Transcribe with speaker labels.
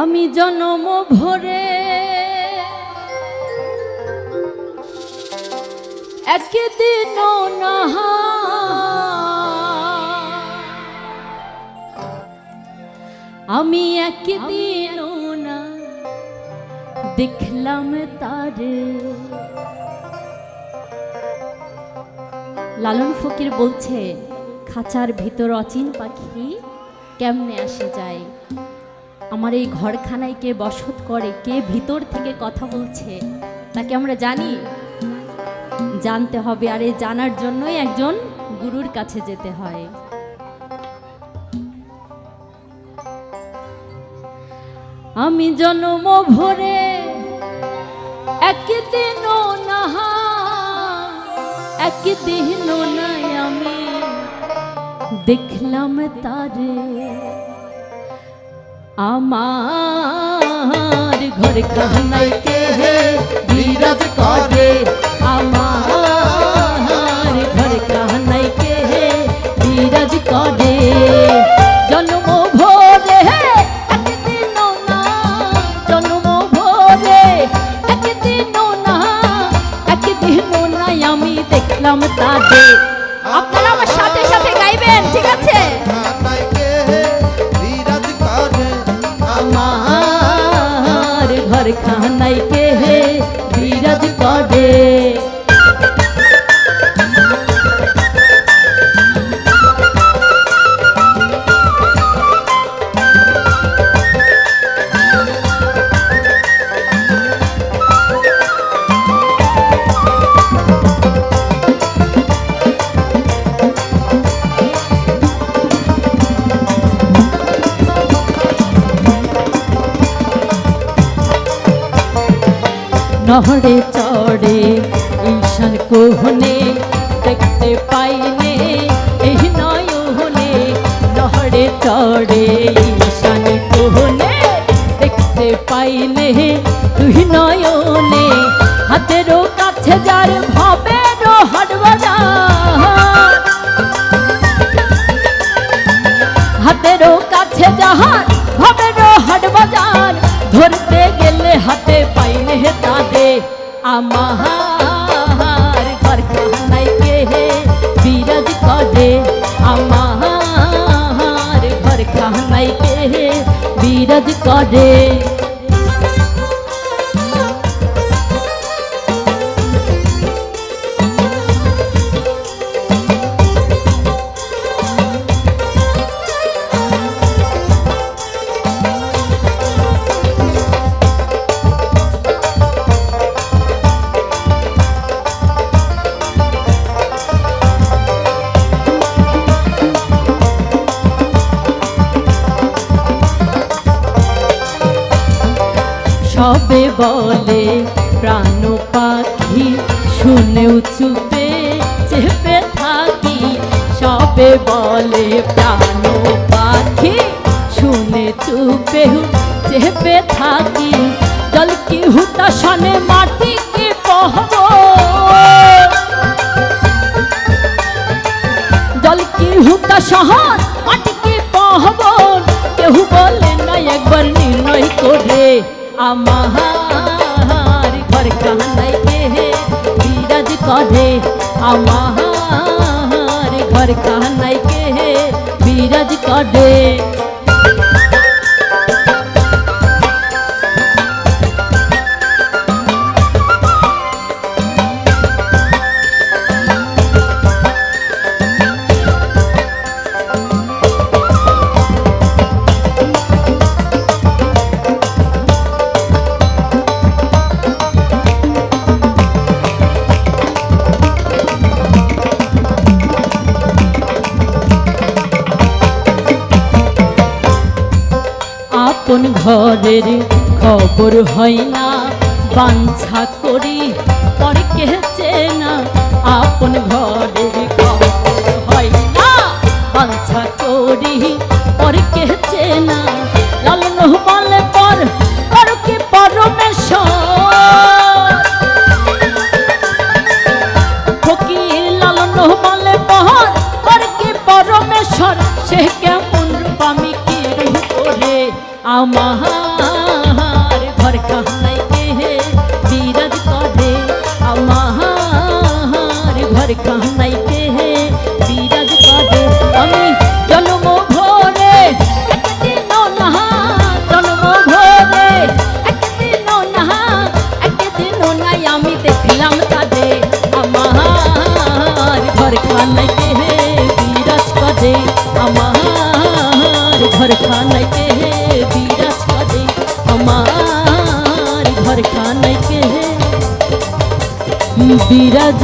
Speaker 1: আমি জনম ভরে। একদিন আমি একদিন না দেখলাম তারে। লালন ফকির বলছে, খাঁচার ভিতর অচিন পাখি কেমনে আসে যায়? আমার এই ঘরখানায় কে বসত করে, কে ভিতর থেকে কথা বলছে, তাকে আমরা জানি। জানতে হবে, আর এই জানার জন্যই একজন গুরুর কাছে যেতে হয়। আমি জন্ম ভরে আমি। দেখলাম তারে আমার ঘর কাহানাই কে হে বিরাজ করে? আমার ঘর কাহানাই কে হে বিরাজ করে? জন্ম ভোরে একদিন না। জন্ম ভোরে একদিন না। একদিন নাই আমি দেখলাম তাদের। নহরে চড়ে, ঈশান কোহনে দেখতে পাইনে, এই নয়নে নহরে চড়ে, ঈশান কোহনে দেখতে পাইনে তুই নয়নে হাতেরও কাছে যার ভাবেরও হাট বাজার হাতেরও কাছে জাহান ভবেরও হাট বাজার, ধরতে আমার ঘর কাহানাই কে হে বিরাজ করে আমার ঘর কাহানাই কে হে বিরাজ করে সবে বলে প্রাণ পাখি শুনেও চুপে চেপে থাকি। সবে বলে প্রাণ পাখি, শুনে চুপে চেপে থাকি। জল কি হুতা শনে, মাটি কি পহব? জল কি হুতা শহর, মাটি কি পহবন কেহু বলে না, একবার নির্ণয় করে। আমার ঘর কাহানাই কে হে বিরাজ করে। আমার ঘর কাহানাই কে হে বিরাজ করে। আপন ঘরের খবর হয় না। বাঞ্ছা করি পরকে চেনা। আপন ঘরের আমার ঘর খানাই কে বিরাজ করে? আমার ঘর খানাই কে বিরাজ করে? আমি জন্ম ভোরে একদিন না, জন্ম ভোরে একদিন না একদিন নাই, আমি দেখলাম তাদের। আমার ঘর খানাই কে বিরাজ করে? আমার ঘর খানাই কে बरखान के बीरज।